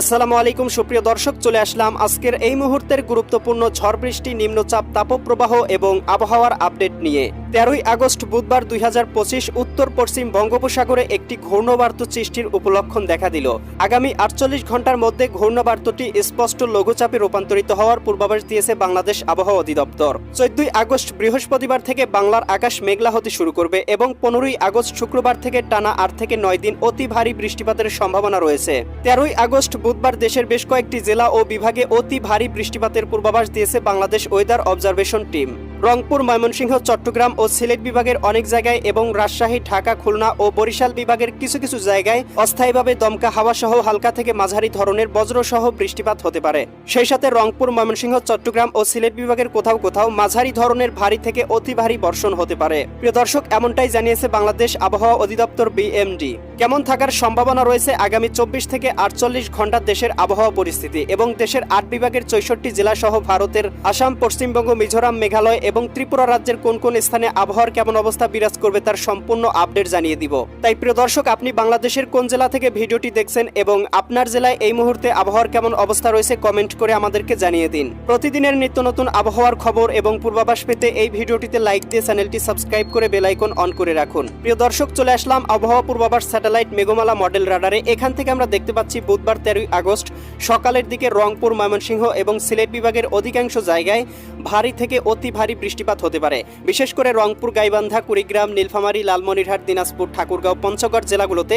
আসসালামু আলাইকুম, সুপ্রিয় দর্শক, চলে আসলাম আজকের এই মুহূর্তের গুরুত্বপূর্ণ ঝড় বৃষ্টি, নিম্নচাপ, তাপপ্রবাহ এবং আবহাওয়ার আপডেট নিয়ে। তেরোই আগস্ট বুধবার দুই হাজার পঁচিশ উত্তর পশ্চিম বঙ্গোপসাগরে একটি ঘূর্ণবার্ত সৃষ্টির উপলক্ষণ দেখা দিল। আগামী আটচল্লিশ ঘণ্টার মধ্যে ঘূর্ণবার্তটি স্পষ্ট লঘুচাপে রূপান্তরিত হওয়ার পূর্বাভাস দিয়েছে বাংলাদেশ আবহাওয়া অধিদপ্তর। চোদ্দই আগস্ট বৃহস্পতিবার থেকে বাংলার আকাশ মেঘলা হতে শুরু করবে এবং পনেরোই আগস্ট শুক্রবার থেকে টানা আট থেকে নয় দিন অতি ভারী বৃষ্টিপাতের সম্ভাবনা রয়েছে। তেরোই আগস্ট বুধবার দেশের বেশ কয়েকটি জেলা ও বিভাগে অতি ভারী বৃষ্টিপাতের পূর্বাভাস দিয়েছে Bangladesh weather observation team. Rangpur, Mymensingh, Chittagong ও সিলেট বিভাগের অনেক জায়গায় এবং রাজশাহী, ঢাকা, খুলনা ও বরিশাল বিভাগের কিছু কিছু জায়গায় অস্থায়ীভাবে দমকা হাওয়া সহ হালকা থেকে মাঝারি ধরনের বজ্রসহ বৃষ্টিপাত হতে পারে। সেই সাথে রংপুর, ময়মনসিংহ, চট্টগ্রাম ও সিলেট বিভাগের কোথাও কোথাও মাঝারি ধরনের ভারী থেকে অতি ভারী বর্ষণ হতে পারে। প্রিয় দর্শক, এমনটাই জানিয়েছে বাংলাদেশ আবহাওয়া অধিদপ্তর বিএমডি। কেমন থাকার সম্ভাবনা রয়েছে আগামী চব্বিশ থেকে আটচল্লিশ ঘণ্টা দেশের আবহাওয়া পরিস্থিতি এবং দেশের আট বিভাগের চৌষট্টি জেলা সহ ভারতের আসাম, পশ্চিমবঙ্গ, মিজোরাম, মেঘালয় এবং ত্রিপুরা রাজ্যের কোন কোন স্থানে আবহাওয়ার কেমন অবস্থা বিরাজ করবে তার সম্পূর্ণ আপডেট জানিয়ে দিব। তাই প্রিয় দর্শক, আপনি বাংলাদেশের কোন জেলা থেকে ভিডিওটি দেখছেন এবং আপনার জেলায় এই মুহূর্তে আবহাওয়ার কেমন অবস্থা রয়েছে কমেন্ট করে আমাদেরকে জানিয়ে দিন। প্রতিদিনের নিত্য নতুন আবহাওয়ার খবর এবং পূর্বাভাস পেতে এই ভিডিওটিতে লাইক দিয়ে চ্যানেলটি সাবস্ক্রাইব করে বেলাইকন অন করে রাখুন। প্রিয় দর্শক, চলে আসলাম আবহাওয়া পূর্বাভাস স্যাটেলাইট মেঘমালা মডেল রাডারে এখান থেকে আমরা দেখতে পাচ্ছি বুধবার তেরোই আগস্ট সকালের দিকে রংপুর, ময়মনসিংহ এবং সিলেট বিভাগের অধিকাংশ জায়গায় ভারী থেকে অতি ভারী বৃষ্টিপাত হতে পারে। বিশেষ করে রংপুর, গাইবান্ধা, কুড়িগ্রাম, নীলফামারী, লালমনিরহাট, দিনাজপুর, ঠাকুরগাঁও, পঞ্চগড় জেলাগুলোতে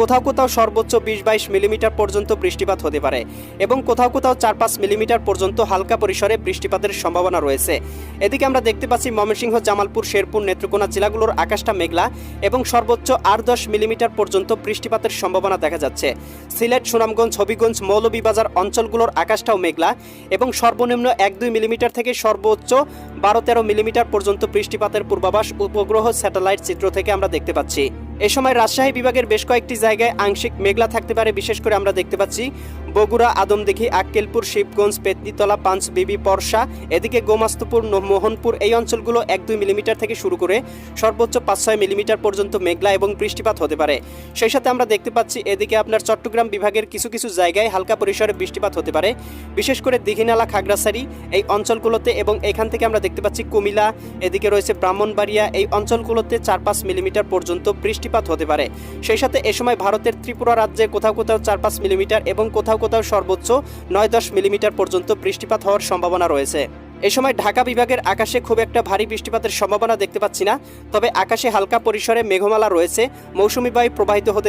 কোথাও কোথাও সর্বোচ্চ বিশ বাইশ মিলিমিটার পর্যন্ত বৃষ্টিপাত হতে পারে এবং কোথাও কোথাও চার পাঁচ মিলিমিটার পর্যন্ত হালকা পরিসরে বৃষ্টিপাতের সম্ভাবনা রয়েছে। এদিকে আমরা দেখতে পাচ্ছি ময়মনসিংহ, জামালপুর, শেরপুর, নেত্রকোনা জেলাগুলোর আকাশটা মেঘলা এবং সর্বোচ্চ আট দশ মিলিমিটার পর্যন্ত বৃষ্টিপাতের সম্ভাবনা দেখা যাচ্ছে। সিলেট, সুনামগঞ্জ, হবিগঞ্জ, মৌলভীবাজার অঞ্চলগুলোর আকাশটাও মেঘলা এবং সর্বনিম্ন এক দুই মিলিমিটার থেকে সর্বোচ্চ বারো তেরো মিলিমিটার পর্যন্ত বৃষ্টিপাতের পূর্বাভাস উপগ্রহ স্যাটেলাইট চিত্র থেকে আমরা দেখতে পাচ্ছি। এ সময় রাজশাহী বিভাগের বেশ কয়েকটি জায়গায় আংশিক মেঘলা থাকতে পারে, বিশেষ করে আমরা দেখতে পাচ্ছি বগুড়া, আদমদিঘি, আক্কেলপুর, শিবগঞ্জ, পেতনিতলা পাঁচ বিবি পরশা, এদিকে গোমাস্তপুর, মোহনপুর, এই অঞ্চলগুলো এক দুই মিলিমিটার থেকে শুরু করে সর্বোচ্চ পাঁচ ছয় মিলিমিটার পর্যন্ত মেঘলা এবং বৃষ্টিপাত হতে পারে। সেই সাথে আমরা দেখতে পাচ্ছি এদিকে আপনার চট্টগ্রাম বিভাগের কিছু কিছু জায়গায় হালকা পরিসরে বৃষ্টিপাত হতে পারে। বিশেষ করে দীঘিনালা, খাগড়াছড়ি এই অঞ্চলগুলোতে এবং এখান থেকে আমরা দেখতে পাচ্ছি কুমিলা এদিকে রয়েছে ব্রাহ্মণবাড়িয়া, এই অঞ্চলগুলোতে চার পাঁচ মিলিমিটার পর্যন্ত বৃষ্টিপাত হতে পারে। সেই সাথে এ সময় ভারতের ত্রিপুরা রাজ্যে কোথাও কোথাও চার পাঁচ মিলিমিটার এবং কোথাও কোথাও সর্বোচ্চ নয় দশ মিলিমিটার পর্যন্ত বৃষ্টিপাত হওয়ার সম্ভাবনা রয়েছে। এ সময় ঢাকা বিভাগের আকাশে খুব একটা ভারী বৃষ্টিপাতের সম্ভাবনা দেখতে পাচ্ছি না, তবে আকাশে হালকা পরিসরে মেঘমালা রয়েছে। মৌসুমি বায়ু প্রবাহিত হতে